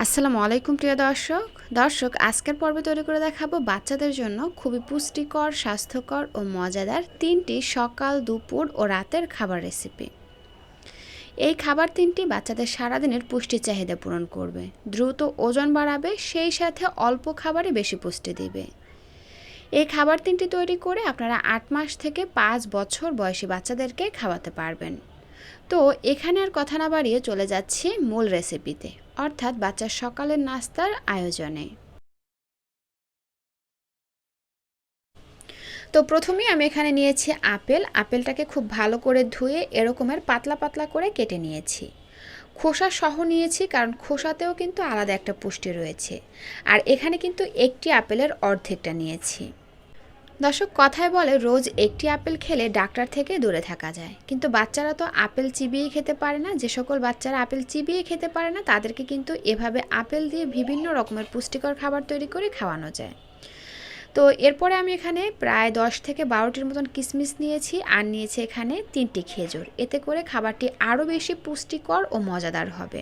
আসসালামু আলাইকুম, প্রিয় দর্শক। দর্শক, আজকের পর্বে তৈরি করে দেখাবো বাচ্চাদের জন্য খুবই পুষ্টিকর, স্বাস্থ্যকর ও মজাদার তিনটি সকাল, দুপুর ও রাতের খাবার রেসিপি। এই খাবার তিনটি বাচ্চাদের সারাদিনের পুষ্টি চাহিদা পূরণ করবে। দ্রুত ওজন বাড়াবে, সেই সাথে অল্প খাবারে বেশি পুষ্টি দিবে। এই খাবার তিনটি তৈরি করে আপনারা আট মাস থেকে পাঁচ বছর বয়সী বাচ্চাদেরকে খাওয়াতে পারবেন। তো এখানে আর কথা না বাড়িয়ে চলে যাচ্ছি মূল রেসিপিতে অর্থাৎ বাচ্চার সকালের নাস্তার আয়োজনে। তো প্রথমেই আমি এখানে নিয়েছি আপেল। আপেলটাকে খুব ভালো করে ধুয়ে এরকমের পাতলা পাতলা করে কেটে নিয়েছি। খোসা সহ নিয়েছি, কারণ খোসাতেও কিন্তু আলাদা একটা পুষ্টি রয়েছে। আর এখানে কিন্তু একটি আপেলের অর্ধেকটা নিয়েছি। দর্শক কথায় বলে, রোজ একটি আপেল খেলে ডাক্তার থেকে দূরে থাকা যায়। কিন্তু বাচ্চারা তো আপেল চিবিয়ে খেতে পারে না। যে সকল বাচ্চারা আপেল চিবিয়ে খেতে পারে না, তাদেরকে কিন্তু এভাবে আপেল দিয়ে বিভিন্ন রকমের পুষ্টিকর খাবার তৈরি করে খাওয়ানো যায়। তো এরপরে আমি এখানে প্রায় দশ থেকে বারোটির মতন কিশমিশ নিয়েছি আর নিয়েছি এখানে তিনটি খেজুর। এতে করে খাবারটি আরও বেশি পুষ্টিকর ও মজাদার হবে।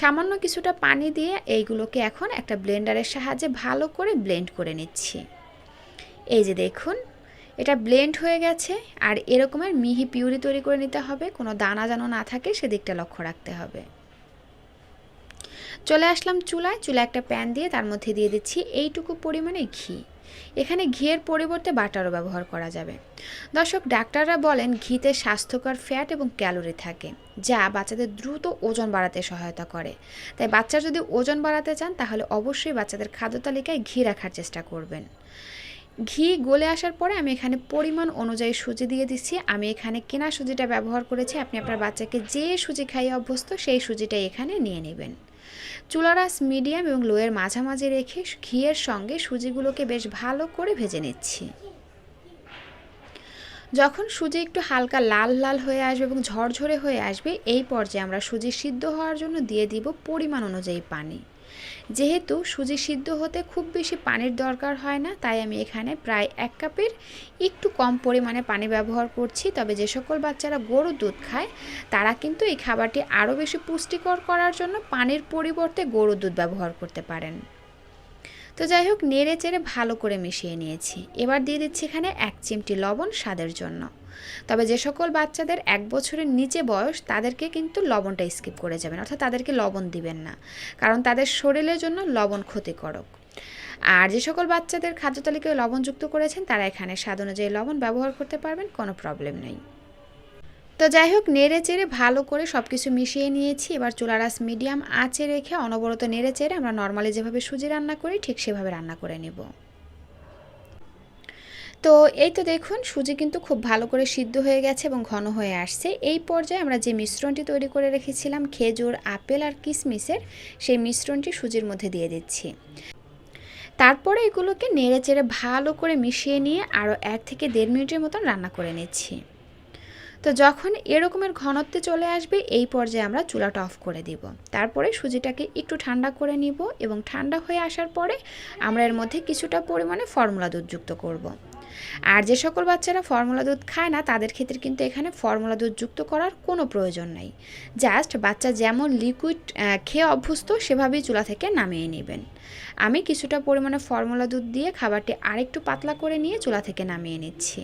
সামান্য কিছুটা পানি দিয়ে এইগুলোকে এখন একটা ব্লেন্ডারের সাহায্যে ভালো করে ব্লেন্ড করে নিচ্ছি। এই যে দেখুন, এটা ব্লেন্ড হয়ে গেছে আর এরকমের মিহি পিউরি তৈরি করে নিতে হবে, কোনো দানা যেন না থাকে সেদিকটা লক্ষ্য রাখতে হবে। চলে আসলাম চুলায় চুলা একটা প্যান দিয়ে তার মধ্যে দিয়ে দিচ্ছি এইটুকু পরিমাণে ঘি। এখানে ঘিয়ের পরিবর্তে বাটারও ব্যবহার করা যাবে। দর্শক, ডাক্তাররা বলেন ঘিতে স্বাস্থ্যকর ফ্যাট এবং ক্যালোরি থাকে, যা বাচ্চাদের দ্রুত ওজন বাড়াতে সহায়তা করে। তাই বাচ্চা যদি ওজন বাড়াতে চান, তাহলে অবশ্যই বাচ্চাদের খাদ্য তালিকায় ঘি রাখার চেষ্টা করবেন। ঘি গলে আসার পরে আমি এখানে পরিমাণ অনুযায়ী সুজি দিয়ে দিচ্ছি। আমি এখানে কেনা সুজিটা ব্যবহার করেছি। আপনি আপনার বাচ্চাকে যে সুজি খাইয়ে অভ্যস্ত, সেই সুজিটাই এখানে নিয়ে নেবেন। চুলারাস মিডিয়াম এবং লোয়ের মাঝামাঝি রেখে ঘিয়ের সঙ্গে সুজিগুলোকে বেশ ভালো করে ভেজে নিচ্ছি। যখন সুজি একটু হালকা লাল লাল হয়ে আসবে এবং ঝরঝরে হয়ে আসবে, এই পর্যায়ে আমরা সুজি সিদ্ধ হওয়ার জন্য দিয়ে দিব পরিমাণ অনুযায়ী পানি। যেহেতু সুজি সিদ্ধ হতে খুব বেশি পানির দরকার হয় না, তাই আমি এখানে প্রায় এক কাপের একটু কম পরিমাণে পানি ব্যবহার করছি। তবে যে সকল বাচ্চারা গরুর দুধ খায়, তারা কিন্তু এই খাবারটি আরও বেশি পুষ্টিকর করার জন্য পানির পরিবর্তে গরুর দুধ ব্যবহার করতে পারেন। তো যাই হোক, নেড়ে চেড়ে ভালো করে মিশিয়ে নিয়েছি। এবার দিয়ে দিচ্ছি এখানে এক চিমটি লবণ স্বাদের জন্য। তবে যে সকল বাচ্চাদের এক বছরের নিচে বয়স, তাদেরকে কিন্তু লবণটা স্কিপ করে যাবেন। অর্থাৎ তাদেরকে লবণ দিবেন না। কারণ তাদের শরীরের জন্য লবণ ক্ষতিকারক। আর যে সকল বাচ্চাদের খাদ্য তালিকায় লবণ যুক্ত করেছেন, তারা এখানে স্বাদ অনুযায়ী লবণ ব্যবহার করতে পারবেন, কোনো প্রবলেম নেই। তো যাই হোক, নেড়ে চেড়ে ভালো করে সব কিছু মিশিয়ে নিয়েছি। এবার চুলারাস মিডিয়াম আঁচে রেখে অনবরত নেড়ে চেড়ে আমরা নর্মালি যেভাবে সুজি রান্না করি, ঠিক সেভাবে রান্না করে নেব। তো এই তো দেখুন, সুজি কিন্তু খুব ভালো করে সিদ্ধ হয়ে গেছে এবং ঘন হয়ে আসছে। এই পর্যায়ে আমরা যে মিশ্রণটি তৈরি করে রেখেছিলাম, খেজুর, আপেল আর কিশমিশের সেই মিশ্রণটি সুজির মধ্যে দিয়ে দিচ্ছি। তারপরে এগুলোকে নেড়ে চেড়ে ভালো করে মিশিয়ে নিয়ে আরও এক থেকে দেড় মিনিটের মতন রান্না করে নিচ্ছি। তো যখন এরকমের ঘনত্বে চলে আসবে, এই পর্যায়ে আমরা চুলাটা অফ করে দিব। তারপরে সুজিটাকে একটু ঠান্ডা করে নিব এবং ঠান্ডা হয়ে আসার পরে আমরা এর মধ্যে কিছুটা পরিমাণে ফর্মুলা দুধ যুক্ত করব। আর যে সকল বাচ্চারা ফর্মুলা দুধ খায় না, তাদের ক্ষেত্রে কিন্তু এখানে ফর্মুলা দুধ যুক্ত করার কোনো প্রয়োজন নেই। জাস্ট বাচ্চা যেমন লিকুইড খেয়ে অভ্যস্ত, সেভাবেই চুলা থেকে নামিয়ে নেবেন। আমি কিছুটা পরিমাণে ফর্মুলা দুধ দিয়ে খাবারটি আরেকটু পাতলা করে নিয়ে চুলা থেকে নামিয়ে নিচ্ছি।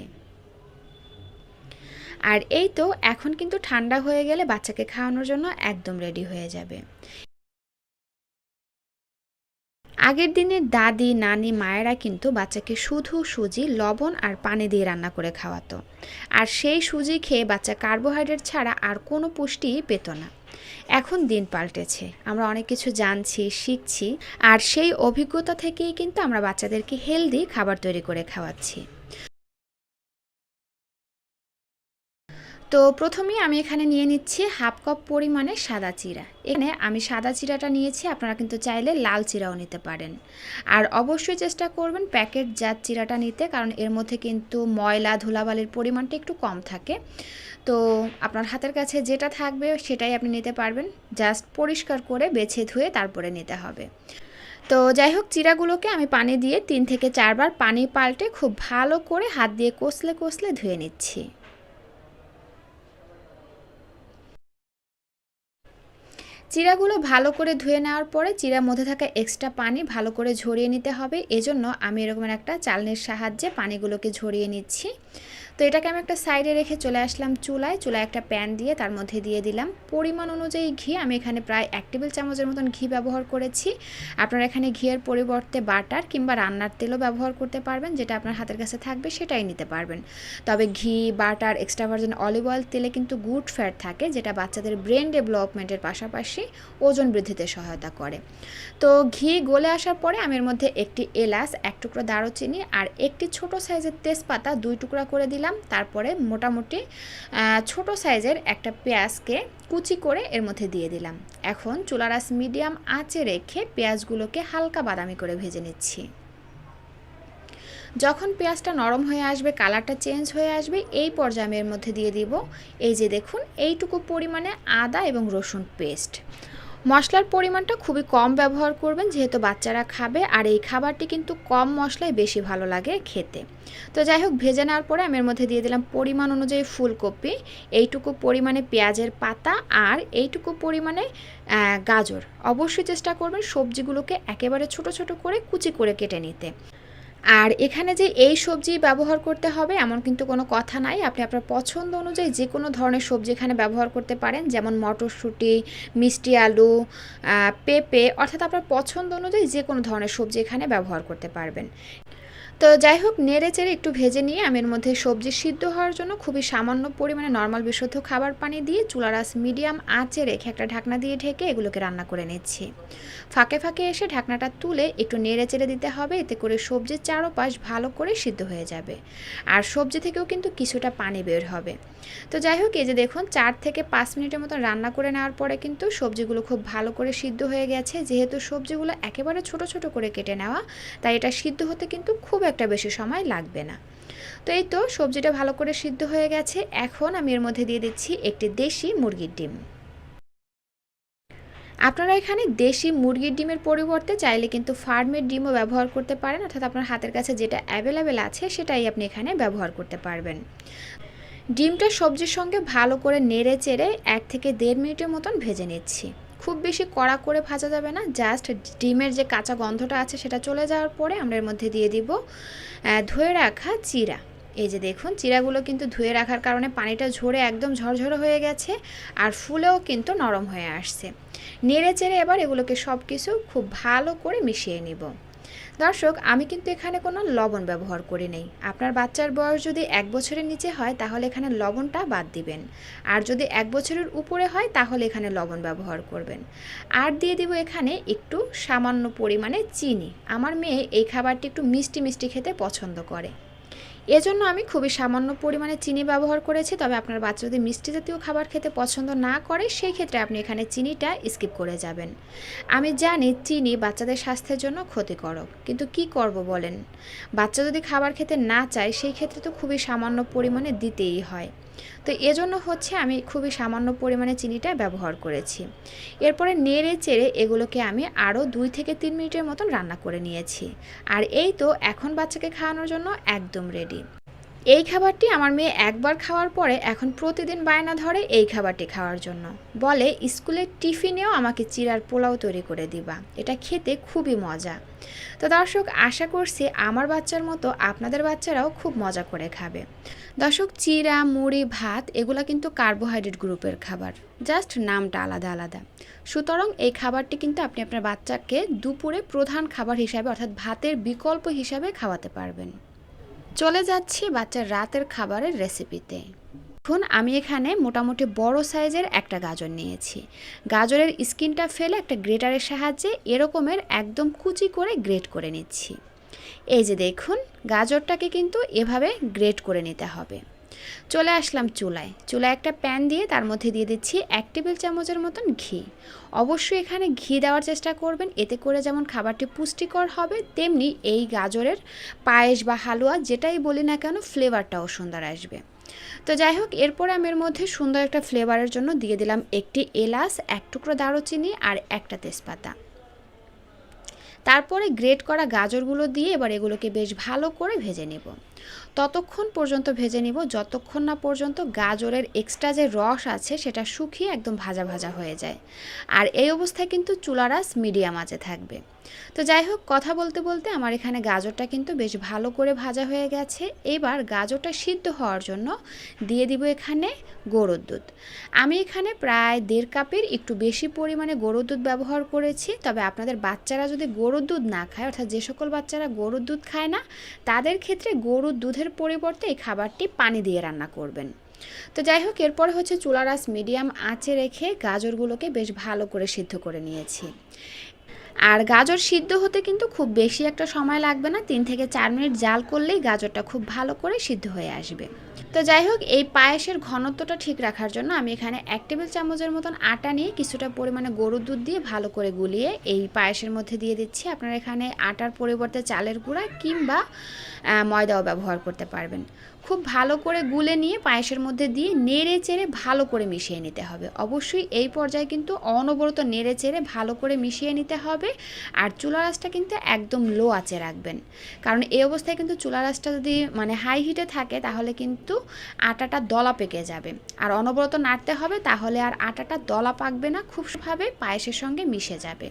আর এই তো, এখন কিন্তু ঠান্ডা হয়ে গেলে বাচ্চাকে খাওয়ানোর জন্য একদম রেডি হয়ে যাবে। আগের দিনের দাদি, নানি, মায়েরা কিন্তু বাচ্চাকে শুধু সুজি, লবণ আর পানি দিয়ে রান্না করে খাওয়াতো। আর সেই সুজি খেয়ে বাচ্চা কার্বোহাইড্রেট ছাড়া আর কোনো পুষ্টি পেত না। এখন দিন পাল্টেছে। আমরা অনেক কিছু জানছি, শিখছি, আর সেই অভিজ্ঞতা থেকেই কিন্তু আমরা বাচ্চাদেরকে হেলদি খাবার তৈরি করে খাওয়াচ্ছি। তো প্রথমেই আমি এখানে নিয়ে নিচ্ছি হাফ কাপ পরিমাণে সাদা চিরা। এখানে আমি সাদা চিরাটা নিয়েছি, আপনারা কিন্তু চাইলে লাল চিরাও নিতে পারেন। আর অবশ্যই চেষ্টা করবেন প্যাকেট জাত চিরাটা নিতে, কারণ এর মধ্যে কিন্তু ময়লা, ধুলাবালির পরিমাণটা একটু কম থাকে। তো আপনার হাতের কাছে যেটা থাকবে সেটাই আপনি নিতে পারবেন। জাস্ট পরিষ্কার করে বেছে ধুয়ে তারপরে নিতে হবে। তো যাই হোক, চিরাগুলোকে আমি পানি দিয়ে তিন থেকে চারবার পানি পাল্টে খুব ভালো করে হাত দিয়ে কষলে কষলে ধুয়ে নিচ্ছি। চিরাগুলো ভালো করে ধুয়ে নেওয়ার পরে চিরার মধ্যে থাকা এক্সট্রা পানি ভালো করে ঝরিয়ে নিতে হবে। এজন্য আমি এরকম একটা চালনির সাহায্যে পানিগুলোকে ঝরিয়ে নিচ্ছি। তো এটাকে আমি একটা সাইডে রেখে চলে আসলাম চুলায়। চুলায় একটা প্যান দিয়ে তার মধ্যে দিয়ে দিলাম। পরিমাণ অনুযায়ী ঘি, আমি এখানে প্রায় এক টেবিল চামচের মতন ঘি ব্যবহার করেছি। আপনারা এখানে ঘিয়ের পরিবর্তে বাটার কিংবা রান্নার তেলও ব্যবহার করতে পারবেন, যেটা আপনার হাতের কাছে থাকবে সেটাই নিতে পারবেন। তবে ঘি butter extra virgin olive oil তেলে কিন্তু গুড ফ্যাট থাকে, যেটা বাচ্চাদের ব্রেন ডেভেলপমেন্টের পাশাপাশি ওজন বৃদ্ধিতে সহায়তা করে। তো ঘি গলে আসার পরে আমি এর মধ্যে একটি এলাচ, এক টুকরো দারুচিনি আর একটি ছোট সাইজের তেজপাতা দুই টুকরা করে দিলাম। তারপরে মোটামুটি ছোট সাইজের একটা পেঁয়াজকে কুচি করে এর মধ্যে দিয়ে দিলাম। এখন চুলারাস মিডিয়াম আঁচে রেখে পেঁয়াজগুলোকে হালকা বাদামি করে ভেজে নিচ্ছি। যখন পেঁয়াজটা নরম হয়ে আসবে, কালারটা চেঞ্জ হয়ে আসবে, এই পর্যায়ে আমি এর মধ্যে দিয়ে দিব। এই যে দেখুন, এইটুকু পরিমাণে আদা এবং রসুন পেস্ট। মশলার পরিমাণটা খুবই কম ব্যবহার করবেন, যেহেতু বাচ্চারা খাবে, আর এই খাবারটি কিন্তু কম মশলায় বেশি ভালো লাগে খেতে। তো যাই হোক, ভেজে নেওয়ার পরে আমি এর মধ্যে দিয়ে দিলাম পরিমাণ অনুযায়ী ফুলকপি, এইটুকু পরিমাণে পেঁয়াজের পাতা আর এইটুকু পরিমাণে গাজর। অবশ্যই চেষ্টা করবেন সবজিগুলোকে একেবারে ছোট ছোট করে কুচি করে কেটে নিতে। আর এখানে যে এই সবজি ব্যবহার করতে হবে, এমন কিন্তু কোনো কথা নাই। আপনি আপনার পছন্দ অনুযায়ী যে কোনো ধরনের সবজি এখানে ব্যবহার করতে পারেন, যেমন মটরশুঁটি, মিষ্টি আলু পেঁপে, অর্থাৎ আপনার পছন্দ অনুযায়ী যে কোনো ধরনের সবজি এখানে ব্যবহার করতে পারবেন। তো যাই হোক, নেড়ে চেড়ে একটু ভেজে নিয়ে আমি এর মধ্যে সবজি সিদ্ধ হওয়ার জন্য খুবই সামান্য পরিমাণে নর্মাল বিশুদ্ধ খাবার পানি দিয়ে চুলারাস মিডিয়াম আঁচে রেখে একটা ঢাকনা দিয়ে ঢেকে এগুলোকে রান্না করে নিচ্ছি। ফাঁকে ফাঁকে এসে ঢাকনাটা তুলে একটু নেড়ে চেড়ে দিতে হবে, এতে করে সবজির চারোপাশ ভালো করে সিদ্ধ হয়ে যাবে। আর সবজি থেকেও কিন্তু কিছুটা পানি বের হবে। তো যাই হোক, এই যে দেখুন, চার থেকে পাঁচ মিনিটের মতো রান্না করে নেওয়ার পরে কিন্তু সবজিগুলো খুব ভালো করে সিদ্ধ হয়ে গেছে। যেহেতু সবজিগুলো একেবারে ছোট ছোট করে কেটে নেওয়া, তাই এটা সিদ্ধ হতে কিন্তু খুব একটা বেশি সময় লাগবে না। তো এই তো সবজিটা ভালো করে সিদ্ধ হয়ে গেছে। এখন আমি এর মধ্যে দিয়ে দিচ্ছি একটি দেশি মুরগির ডিম। আপনারা এখানে দেশি মুরগির ডিমের পরিবর্তে চাইলে কিন্তু ফার্মের ডিমও ব্যবহার করতে পারেন, অর্থাৎ আপনার হাতের কাছে যেটা অ্যাভেলেবেল আছে সেটাই আপনি এখানে ব্যবহার করতে পারবেন। ডিমটা সবজির সঙ্গে ভালো করে নেড়ে চেড়ে এক থেকে দেড় মিনিটের মতন ভেজে নিচ্ছি। খুব বেশি কড়া করে ভাজা যাবে না জাস্ট ডিমের যে কাঁচা গন্ধটা আছে সেটা চলে যাওয়ার পরে আমরা এর মধ্যে দিয়ে দিব ধুয়ে রাখা চিরা। এই যে দেখুন, চিরাগুলো কিন্তু ধুয়ে রাখার কারণে পানিটা ঝরে একদম ঝরঝরে হয়ে গেছে আর ফুলেও কিন্তু নরম হয়ে আসছে। নেড়ে চেড়ে এবার এগুলোকে সব কিছু খুব ভালো করে মিশিয়ে নিব। দর্শক, আমি কিন্তু এখানে কোনো লবণ ব্যবহার করি নেই। আপনার বাচ্চার বয়স যদি এক বছরের নিচে হয়, তাহলে এখানে লবণটা বাদ দিবেন। আর যদি এক বছরের উপরে হয়, তাহলে এখানে লবণ ব্যবহার করবেন। আর দিয়ে দিব এখানে একটু সামান্য পরিমাণে চিনি। আমার মেয়ে এই খাবারটি একটু মিষ্টি মিষ্টি খেতে পছন্দ করে। এজন্য আমি খুবই সামান্য পরিমাণে চিনি ব্যবহার করেছি, তবে আপনার বাচ্চা যদি মিষ্টি জাতীয় খাবার খেতে পছন্দ না করে সেই ক্ষেত্রে আপনি এখানে চিনিটা স্কিপ করে যাবেন। আমি জানি চিনি বাচ্চাদের স্বাস্থ্যের জন্য ক্ষতিকারক কিন্তু কি করব বলেন? বাচ্চা যদি খাবার খেতে না চায় সেই ক্ষেত্রে তো খুবই সামান্য পরিমাণে দিতেই হয়। তো এজন্য হচ্ছে আমি খুবই সামান্য পরিমাণে চিনিটা ব্যবহার করেছি। এরপরে নেড়ে চেড়ে এগুলোকে আমি আরও দুই থেকে তিন মিনিটের মতন রান্না করে নিয়েছি। আর এই তো এখন বাচ্চাকে খাওয়ানোর জন্য একদম রেডি এই খাবারটি আমার মেয়ে একবার খাওয়ার পরে এখন প্রতিদিন বায়না ধরে এই খাবারটি খাওয়ার জন্য। বলে স্কুলের টিফিনেও আমাকে চিরার পোলাও তৈরি করে দিবা। এটা খেতে খুবই মজা। তো দর্শক, আশা করছি আমার বাচ্চার মতো আপনাদের বাচ্চারাও খুব মজা করে খাবে। দর্শক, চিরা, মুড়ি, ভাত, এগুলো কিন্তু কার্বোহাইড্রেট গ্রুপের খাবার। জাস্ট নামটা আলাদা আলাদা। সুতরাং এই খাবারটি কিন্তু আপনি আপনার বাচ্চাকে দুপুরে প্রধান খাবার হিসাবে, অর্থাৎ ভাতের বিকল্প হিসাবে খাওয়াতে পারবেন। চলে যাচ্ছি বাচ্চার রাতের খাবারের রেসিপিতে। এখন আমি এখানে মোটামুটি বড় সাইজের একটা গাজর নিয়েছি। গাজরের স্কিনটা ফেলে একটা গ্রেটারের সাহায্যে এরকমের একদম কুচি করে গ্রেট করে নিচ্ছি। এই যে দেখুন, গাজরটাকে কিন্তু এভাবে গ্রেট করে নিতে হবে। চলে আসলাম চুলায়। চুলায় একটা প্যান দিয়ে তার মধ্যে দিয়ে দিচ্ছি এক টেবিল চামচের মতন ঘি। অবশ্যই এখানে ঘি দেওয়ার চেষ্টা করবেন, এতে করে যেমন খাবারটি পুষ্টিকর হবে, তেমনি এই গাজরের পায়েস বা হালুয়া যেটাই বলি না কেন ফ্লেভারটাও সুন্দর আসবে। তো যাই হোক, এরপরে আমি এর মধ্যে সুন্দর একটা ফ্লেভারের জন্য দিয়ে দিলাম একটি এলাচ, এক টুকরো দারুচিনি আর একটা তেজপাতা। তারপরে গ্রেট করা গাজরগুলো দিয়ে এবার এগুলোকে বেশ ভালো করে ভেজে নেব। ততক্ষণ পর্যন্ত ভেজে নিব, যতক্ষণ না পর্যন্ত গাজরের এক্সট্রা যে রস আছে সেটা শুকিয়ে একদম ভাজা ভাজা হয়ে যায়। আর এই অবস্থায় কিন্তু চুলারাস মিডিয়াম আঁচে থাকবে। তো যাই হোক, কথা বলতে বলতে আমার এখানে গাজরটা কিন্তু বেশ ভালো করে ভাজা হয়ে গেছে। এবার গাজরটা সিদ্ধ হওয়ার জন্য দিয়ে দিব এখানে গরুর দুধ। আমি এখানে প্রায় দেড় কাপের একটু বেশি পরিমাণে গরুর দুধ ব্যবহার করেছি। তবে আপনাদের বাচ্চারা যদি গরুর দুধ না খায়, অর্থাৎ যে সকল বাচ্চারা গরুর দুধ খায় না, তাদের ক্ষেত্রে গরুর দুধের পরিবর্তে এই খাবারটি পানি দিয়ে রান্না করবেন। তো যাই হোক, এরপরে হচ্ছে চুলারাস মিডিয়াম আঁচে রেখে গাজরগুলোকে বেশ ভালো করে সিদ্ধ করে নিয়েছি। আর গাজর সিদ্ধ হতে কিন্তু খুব বেশি একটা সময় লাগবে না, তিন থেকে চার মিনিট জাল করলেই গাজরটা খুব ভালো করে সিদ্ধ হয়ে আসবে। তো যাই হোক, এই পায়েসের ঘনত্বটা ঠিক রাখার জন্য আমি এখানে এক টেবিল চামচের মতন আটা নিয়ে কিছুটা পরিমাণে গরুর দুধ দিয়ে ভালো করে গুলিয়ে এই পায়েসের মধ্যে দিয়ে দিচ্ছি। আপনারা এখানে আটার পরিবর্তে চালের গুঁড়া কিংবা ময়দাও ব্যবহার করতে পারবেন। খুব ভালো করে গুলে নিয়ে পায়েসের মধ্যে দিয়ে নেড়ে চেড়ে ভালো করে মিশিয়ে নিতে হবে। অবশ্যই এই পর্যায়ে কিন্তু অনবরত নেড়ে চেড়ে ভালো করে মিশিয়ে নিতে হবে আর চুলা রাসটা কিন্তু একদম লো আঁচে রাখবেন। কারণ এই অবস্থায় কিন্তু চুলা রাসটা যদি মানে হাই হিটে থাকে তাহলে কিন্তু আটাটা দলা পেকে যাবে। আর অনবরত নাড়তে হবে তাহলে আর আটাটা দলা পাকবে না খুবভাবে পায়েসের সঙ্গে মিশে যাবে।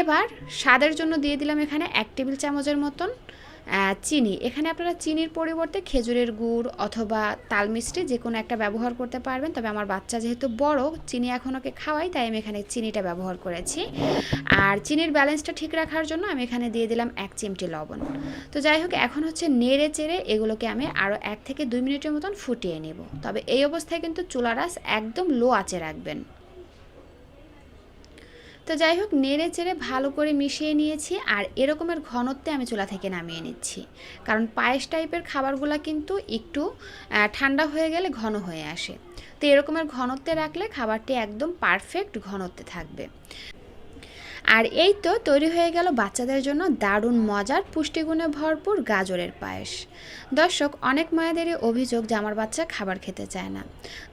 এবার স্বাদের জন্য দিয়ে দিলাম এখানে এক টেবিল চামচের মতন চিনি। এখানে আপনারা চিনির পরিবর্তে খেজুরের গুড় অথবা তাল মিষ্টি যে কোনো একটা ব্যবহার করতে পারবেন। তবে আমার বাচ্চা যেহেতু বড়, চিনি এখন ওকে খাওয়াই, তাই আমি এখানে চিনিটা ব্যবহার করেছি। আর চিনির ব্যালেন্সটা ঠিক রাখার জন্য আমি এখানে দিয়ে দিলাম এক চিমটি লবণ। তো যাই হোক, এখন হচ্ছে নেড়ে চেড়ে এগুলোকে আমি আরও এক থেকে দুই মিনিটের মতন ফুটিয়ে নেব। তবে এই অবস্থায় কিন্তু চুলারাস একদম লো আঁচে রাখবেন। তো যাই হোক, নেড়ে চেড়ে ভালো করে মিশিয়ে নিয়েছি আর এরকমের ঘনত্বে আমি চুলা থেকে নামিয়ে নিচ্ছি। কারণ পায়েস টাইপের খাবারগুলো কিন্তু একটু ঠান্ডা হয়ে গেলে ঘন হয়ে আসে। তো এরকমের ঘনত্বে রাখলে খাবারটি একদম পারফেক্ট ঘনত্বে থাকবে। আর এই তো তৈরি হয়ে গেল বাচ্চাদের জন্য দারুণ মজার, পুষ্টিগুণে ভরপুর গাজরের পায়েস। দর্শক, অনেক মায়েদেরই অভিযোগ যে আমার বাচ্চা খাবার খেতে চায় না।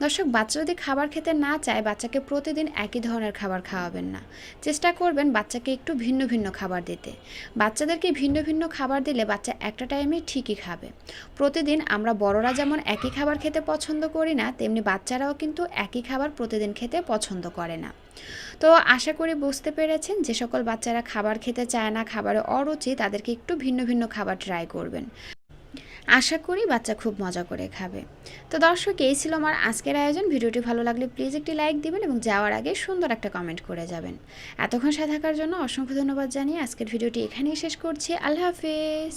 দর্শক, বাচ্চা যদি খাবার খেতে না চায়, বাচ্চাকে প্রতিদিন একই ধরনের খাবার খাওয়াবেন না। চেষ্টা করবেন বাচ্চাকে একটু ভিন্ন ভিন্ন খাবার দিতে। বাচ্চাদেরকে ভিন্ন ভিন্ন খাবার দিলে বাচ্চা একটা টাইমে ঠিকই খাবে। প্রতিদিন আমরা বড়রা যেমন একই খাবার খেতে পছন্দ করি না, তেমনি বাচ্চারাও কিন্তু একই খাবার প্রতিদিন খেতে পছন্দ করে না। তো আশা করি বুঝতে পেরেছেন যে সকল বাচ্চারা খাবার খেতে চায় না খাবারে অরুচি, তাদেরকে একটু ভিন্ন ভিন্ন খাবার ট্রাই করবেন। আশা করি বাচ্চা খুব মজা করে খাবে। তো দর্শক, এই ছিল আমার আজকের আয়োজন। ভিডিওটি ভালো লাগলে প্লিজ একটি লাইক দিবেন এবং যাওয়ার আগে সুন্দর একটা কমেন্ট করে যাবেন। এতক্ষণ সাথে থাকার জন্য অসংখ্য ধন্যবাদ জানিয়ে আজকের ভিডিওটি এখানেই শেষ করছি। আল্লাহ হাফেজ।